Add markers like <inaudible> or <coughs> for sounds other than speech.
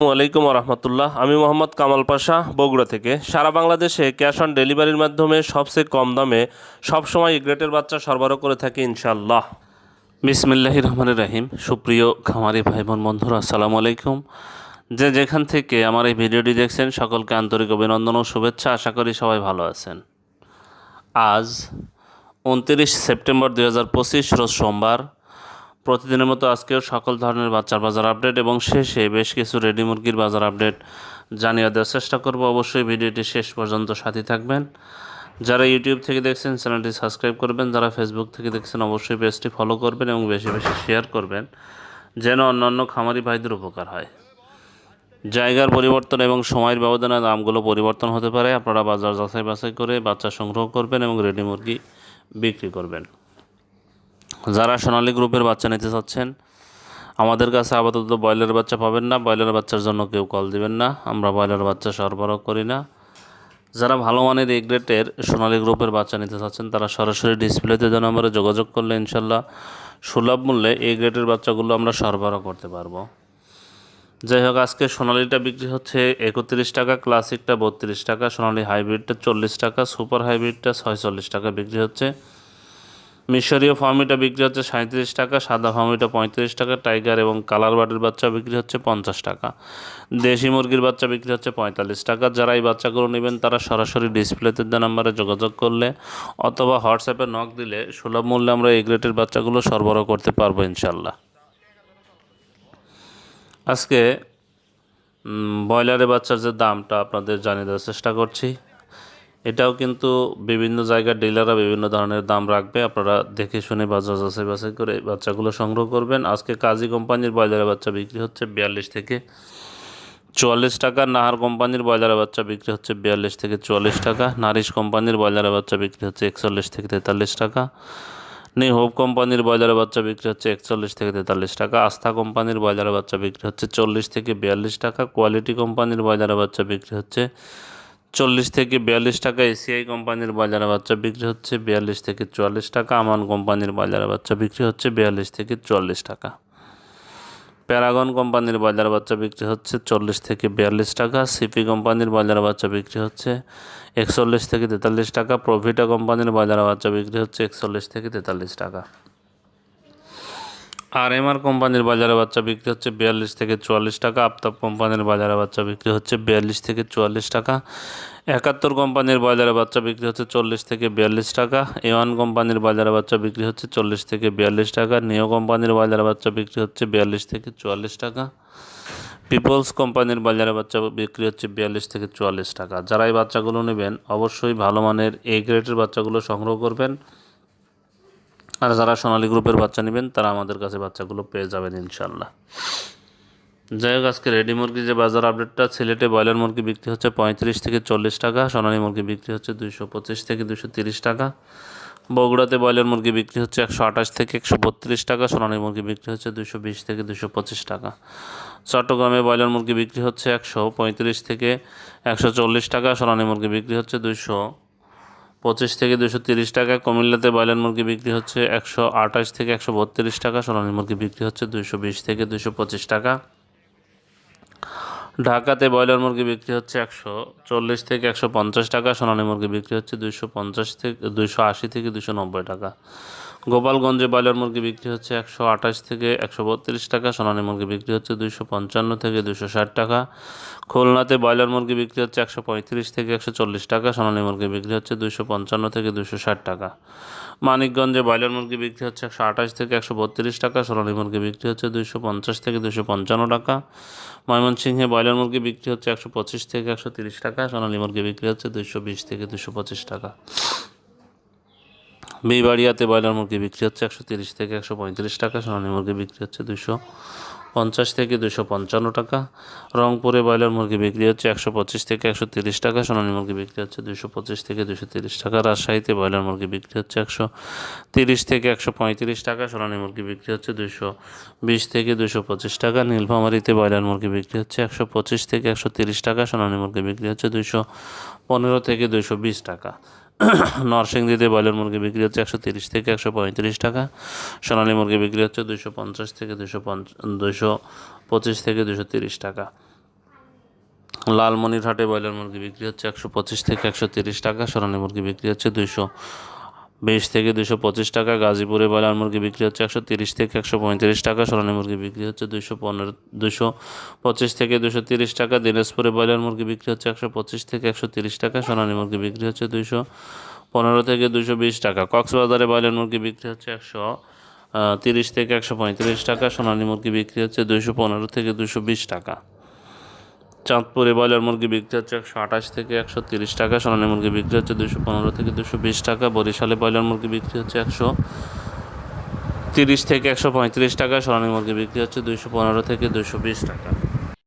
আলাইকুম রহমতুল্লাহ। আমি মোহাম্মদ কামাল পাশা, বগুড়া থেকে। সারা বাংলাদেশে ক্যাশ অন ডেলিভারির মাধ্যমে সবচেয়ে কম দামে সবসময় গ্রেটের বাচ্চা সরবরাহ করে থাকি ইনশাল্লাহ বিসমিল্লাহির রহমানির রাহিম। সুপ্রিয় খামারি ভাই বোন বন্ধুরা, আসসালামু আলাইকুম। যে যেখান থেকে আমার এই ভিডিওটি দেখছেন, সকলকে আন্তরিক অভিনন্দন ও শুভেচ্ছা। আশা করি সবাই ভালো আছেন। আজ উনত্রিশ সেপ্টেম্বর দুই হাজার পঁচিশ, রোজ সোমবার। প্রতিদিনের মতো আজকেও সকল ধরনের বাচ্চার বাজার আপডেট এবং শেষে বেশ কিছু রেডি মুরগির বাজার আপডেট জানিয়ে দেওয়ার চেষ্টা করব। অবশ্যই ভিডিওটি শেষ পর্যন্ত সাথে থাকবেন। যারা ইউটিউব থেকে দেখছেন, চ্যানেলটি সাবস্ক্রাইব করবেন। যারা ফেসবুক থেকে দেখছেন, অবশ্যই পেজটি ফলো করবেন এবং বেশি বেশি শেয়ার করবেন, যেন অন্যান্য খামারি ভাইদের উপকার হয়। জায়গার পরিবর্তন এবং সময়ের ব্যবধানে দামগুলো পরিবর্তন হতে পারে। আপনারা বাজার যাচাই বাছাই করে বাচ্চা সংগ্রহ করবেন এবং রেডি মুরগি বিক্রি করবেন। যারা সোনালী গ্রুপের বাচ্চা নিতে চাচ্ছেন, আমাদের কাছে আপাতত ব্রয়লার বাচ্চা পাবেন না। ব্রয়লার বাচ্চার জন্য কেউ কল দিবেন না। আমরা ব্রয়লার বাচ্চা সরবরাহ করি না। যারা ভালো মানের এ গ্রেটের সোনালী গ্রুপের বাচ্চা নিতে চাচ্ছেন, তারা সরাসরি ডিসপ্লেতে যে নম্বরে যোগাযোগ করলে ইনশাল্লাহ সুলভ মূল্যে এ গ্রেটের বাচ্চাগুলো আমরা সরবরাহ করতে পারব। যাই হোক, আজকে সোনালিটা বিক্রি হচ্ছে একত্রিশ টাকা, ক্লাসিকটা বত্রিশ টাকা, সোনালি হাইব্রিডটা চল্লিশ টাকা, সুপার হাইব্রিডটা ছয়চল্লিশ টাকা বিক্রি হচ্ছে। মিশরীয় ফার্মিটা বিক্রি হচ্ছে সাঁত্রিশ টাকা, সাদা ফার্মিটা পঁয়ত্রিশ টাকা, টাইগার এবং কালার বার্ডের বাচ্চা বিক্রি হচ্ছে পঞ্চাশ টাকা। দেশি মুরগির বাচ্চা বিক্রি হচ্ছে পঁয়তাল্লিশ টাকা। যারা এই বাচ্চাগুলো নেবেন, তারা সরাসরি ডিসপ্লেতে দেওয়া নাম্বারে যোগাযোগ করলে অথবা হোয়াটসঅ্যাপে নক দিলে সুলভ মূল্যে আমরা এই গ্রেটের বাচ্চাগুলো সরবরাহ করতে পারব ইনশাল্লাহ আজকে ব্রয়লারের বাচ্চার যে দামটা আপনাদের জানিয়ে দেওয়ার চেষ্টা করছি। এটাও কিন্তু বিভিন্ন জায়গার ডিলাররা বিভিন্ন ধরনের দাম রাখবে। আপনারা দেখে শুনে বাজার যাচাই বাছাই করে বাচ্চাগুলো সংগ্রহ করবেন। আজকে কাজী কোম্পানির ব্রয়লারের বাচ্চা বিক্রি হচ্ছে বিয়াল্লিশ থেকে চুয়াল্লিশ টাকা, নাহার কোম্পানির ব্রয়লারের বাচ্চা বিক্রি হচ্ছে বিয়াল্লিশ থেকে চুয়াল্লিশ টাকা, নারিশ কোম্পানির ব্রয়লারের বাচ্চা বিক্রি হচ্ছে একচল্লিশ থেকে তেতাল্লিশ টাকা, নিউ হোপ কোম্পানির ব্রয়লারের বাচ্চা বিক্রি হচ্ছে একচল্লিশ থেকে তেতাল্লিশ টাকা, আস্থা কোম্পানির ব্রয়লারের বাচ্চা বিক্রি হচ্ছে চল্লিশ থেকে বিয়াল্লিশ টাকা, কোয়ালিটি কোম্পানির ব্রয়লারের বাচ্চা বিক্রি হচ্ছে চল্লিশ থেকে বিয়াল্লিশ টাকা এসিআই কোম্পানির বাজারে বাচ্চা বিক্রি হচ্ছে, বিয়াল্লিশ থেকে চুয়াল্লিশ টাকা। আমান কোম্পানির বাজারে বাচ্চা বিক্রি হচ্ছে, বিয়াল্লিশ থেকে চুয়াল্লিশ টাকা। প্যারাগন কোম্পানির বাজার বাচ্চা বিক্রি হচ্ছে, চল্লিশ থেকে বিয়াল্লিশ টাকা। সিপি কোম্পানির বাজার বাচ্চা বিক্রি হচ্ছে, একচল্লিশ থেকে তেতাল্লিশ টাকা। প্রভিটা কোম্পানির বাজার বাচ্চা বিক্রি হচ্ছে, একচল্লিশ থেকে তেতাল্লিশ টাকা। আর এমআর কোম্পানির বাজারে বাচ্চা বিক্রি হচ্ছে বিয়াল্লিশ থেকে চুয়াল্লিশ টাকা, আফতাব কোম্পানির বাজারে বাচ্চা বিক্রি হচ্ছে বিয়াল্লিশ থেকে চুয়াল্লিশ টাকা, একাত্তর কোম্পানির বাজারে বাচ্চা বিক্রি হচ্ছে চল্লিশ থেকে বিয়াল্লিশ টাকা এ ওয়ান কোম্পানির বাজারে বাচ্চা বিক্রি হচ্ছে চল্লিশ থেকে বিয়াল্লিশ টাকা নিও কোম্পানির বাজারে বাচ্চা বিক্রি হচ্ছে বিয়াল্লিশ থেকে চুয়াল্লিশ টাকা পিপলস কোম্পানির বাজারে বাচ্চা বিক্রি হচ্ছে বিয়াল্লিশ থেকে চুয়াল্লিশ টাকা। যারা এই বাচ্চাগুলো নেবেন, অবশ্যই ভালো মানের এ গ্রেডের বাচ্চাগুলো সংগ্রহ করবেন। আর যারা সোনালী গ্রুপের বাচ্চা নেবেন, তারা আমাদের কাছে বাচ্চাগুলো পেয়ে যাবেন ইনশাল্লাহ যাই হোক, আজকে রেডি মুরগি যে বাজার আপডেটটা, সিলেটে ব্রয়লার মুরগি বিক্রি হচ্ছে পঁয়ত্রিশ থেকে চল্লিশ টাকা, সোনালী মুরগি বিক্রি হচ্ছে দুইশো পঁচিশ থেকে দুশো তিরিশ টাকা। বগুড়াতে ব্রয়লার মুরগি বিক্রি হচ্ছে একশো আঠাশ থেকে একশো বত্রিশ টাকা, সোনালী মুরগি বিক্রি হচ্ছে দুশো বিশ থেকে দুশো পঁচিশ টাকা। চট্টগ্রামে ব্রয়লার মুরগি বিক্রি হচ্ছে একশো পঁয়ত্রিশ থেকে একশো চল্লিশ টাকা, সোনালী মুরগি বিক্রি হচ্ছে দুশো পঁচিশ থেকে দুশো তিরিশ টাকা। কুমিল্লাতে ব্রয়লার মুরগি বিক্রি হচ্ছে একশো আঠাশ থেকে একশো বত্রিশ টাকা। সোনালী মুরগি বিক্রি হচ্ছে দুশো বিশ থেকে দুশো পঁচিশ টাকা। ঢাকাতে ব্রয়লার মুরগি বিক্রি হচ্ছে একশো চল্লিশ থেকে একশো পঞ্চাশ টাকা। সোনালী মুরগি বিক্রি হচ্ছে দুশো পঞ্চাশ থেকে দুশো আশি থেকে দুশো নব্বই টাকা। গোপালগঞ্জে ব্রয়লার মুরগি বিক্রি হচ্ছে একশো আঠাশ থেকে একশো বত্রিশ টাকা, সোনালী মুরগি বিক্রি হচ্ছে দুশো পঞ্চান্ন থেকে দুশো ষাট টাকা। খুলনাতে ব্রয়লার মুরগি বিক্রি হচ্ছে একশো পঁয়ত্রিশ থেকে একশো চল্লিশ টাকা, সোনালী মুরগি বিক্রি হচ্ছে দুশো পঞ্চান্ন থেকে দুশো ষাট টাকা। মানিকগঞ্জে ব্রয়লার মুরগি বিক্রি হচ্ছে একশো আঠাশ থেকে একশো বত্রিশ টাকা, সোনালী মুরগি বিক্রি হচ্ছে দুশো পঞ্চাশ থেকে দুশো পঞ্চান্ন টাকা। ময়মনসিংহে ব্রয়লার মুরগি বিক্রি হচ্ছে একশো পঁচিশ থেকে একশো তিরিশ টাকা, সোনালী মুরগি বিক্রি হচ্ছে দুশো বিশ থেকে দুশো পঁচিশ টাকা। বিবাড়িয়াতে ব্রয়লার মুরগি বিক্রি হচ্ছে একশো তিরিশ থেকে একশো পঁয়ত্রিশ টাকা, সোনালী মুরগি বিক্রি হচ্ছে দুশো পঞ্চাশ থেকে দুশো পঞ্চান্ন টাকা, রংপুরে ব্রয়লার মুরগি বিক্রি হচ্ছে একশো পঁচিশ থেকে একশো তিরিশ টাকা, সোনালী মুরগি বিক্রি হচ্ছে দুশো পঁচিশ থেকে দুশো তিরিশ টাকা, রাজশাহীতে ব্রয়লার মুরগি বিক্রি হচ্ছে একশো তিরিশ থেকে একশো পঁয়ত্রিশ টাকা, সোনালী মুরগি বিক্রি হচ্ছে দুশো বিশ থেকে দুশো পঁচিশ টাকা, নীলফামারিতে ব্রয়লার মুরগি বিক্রি হচ্ছে একশো পঁচিশ থেকে একশো তিরিশ টাকা, সোনালী মুরগি বিক্রি হচ্ছে দুশো পনেরো থেকে দুশো বিশ টাকা। <coughs> নরসিংদীতে ব্রয়লার মুরগি বিক্রি হচ্ছে একশো তিরিশ থেকে একশো পঁয়ত্রিশ টাকা। সোনালী মুরগি বিক্রি হচ্ছে দুশো পঞ্চাশ থেকে দুশো দুশো পঁচিশ থেকে দুশো তিরিশ টাকা। লালমনিরহাটে ব্রয়লার মুরগি বিক্রি হচ্ছে একশো পঁচিশ থেকে একশো তিরিশ টাকা, সোনালি মুরগি বিক্রি হচ্ছে দুইশো বিশ থেকে দুশো পঁচিশ টাকা, গাজীপুরে ব্রয়লার মুরগি বিক্রি হচ্ছে একশো তিরিশ থেকে একশো পঁয়ত্রিশ টাকা সোনালী মুরগি বিক্রি হচ্ছে দুশো পনেরো, দুশো পঁচিশ থেকে দুশো তিরিশ টাকা, দিনাজপুরে ব্রয়লার মুরগি বিক্রি হচ্ছে একশো পঁচিশ থেকে একশো তিরিশ টাকা সোনালী মুরগি বিক্রি হচ্ছে দুশো পনেরো থেকে দুশো বিশ টাকা, কক্সবাজারে ব্রয়লার মুরগি বিক্রি হচ্ছে একশো তিরিশ থেকে একশো পঁয়ত্রিশ টাকা সোনালী মুরগি বিক্রি হচ্ছে দুশো পনেরো থেকে দুশো বিশ টাকা। চাঁদপুরে ব্রয়লার মুরগি বিক্রি হচ্ছে একশো আঠাশ থেকে একশো তিরিশ টাকা, সোনালী মুরগি বিক্রি হচ্ছে দুশো পনেরো থেকে দুশো বিশ টাকা, বরিশালে ব্রয়লার মুরগি বিক্রি হচ্ছে একশো তিরিশ থেকে একশো পঁয়ত্রিশ টাকা, সোনালী মুরগি বিক্রি হচ্ছে দুশো পনেরো থেকে দুশো বিশ টাকা।